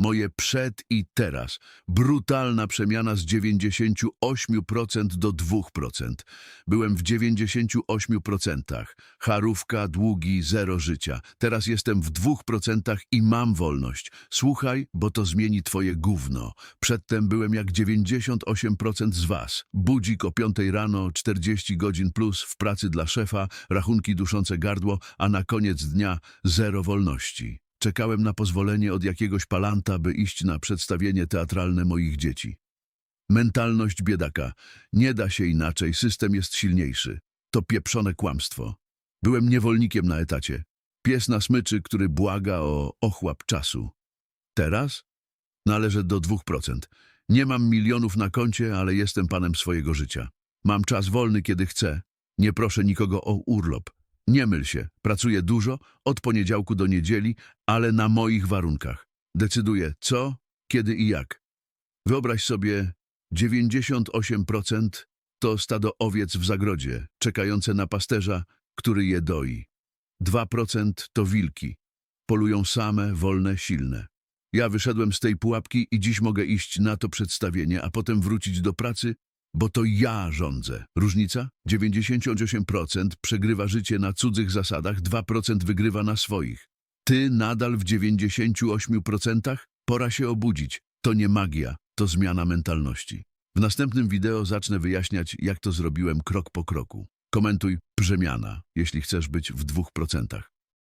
Moje przed i teraz. Brutalna przemiana z 98% do 2%. Byłem w 98%. Charówka, długi, zero życia. Teraz jestem w 2% i mam wolność. Słuchaj, bo to zmieni twoje gówno. Przedtem byłem jak 98% z was. Budzik o 5 rano, 40 godzin plus w pracy dla szefa, rachunki duszące gardło, a na koniec dnia zero wolności. Czekałem na pozwolenie od jakiegoś palanta, by iść na przedstawienie teatralne moich dzieci. Mentalność biedaka. Nie da się inaczej, system jest silniejszy. To pieprzone kłamstwo. Byłem niewolnikiem na etacie. Pies na smyczy, który błaga o ochłap czasu. Teraz należę do 2%. Nie mam milionów na koncie, ale jestem panem swojego życia. Mam czas wolny, kiedy chcę. Nie proszę nikogo o urlop. Nie myl się. Pracuję dużo, od poniedziałku do niedzieli, ale na moich warunkach. Decyduję co, kiedy i jak. Wyobraź sobie, 98% to stado owiec w zagrodzie, czekające na pasterza, który je doi. 2% to wilki. Polują same, wolne, silne. Ja wyszedłem z tej pułapki i dziś mogę iść na to przedstawienie, a potem wrócić do pracy, bo to ja rządzę. Różnica? 98% przegrywa życie na cudzych zasadach, 2% wygrywa na swoich. Ty nadal w 98%? Pora się obudzić. To nie magia, to zmiana mentalności. W następnym wideo zacznę wyjaśniać, jak to zrobiłem krok po kroku. Komentuj Brzemiana, jeśli chcesz być w 2%.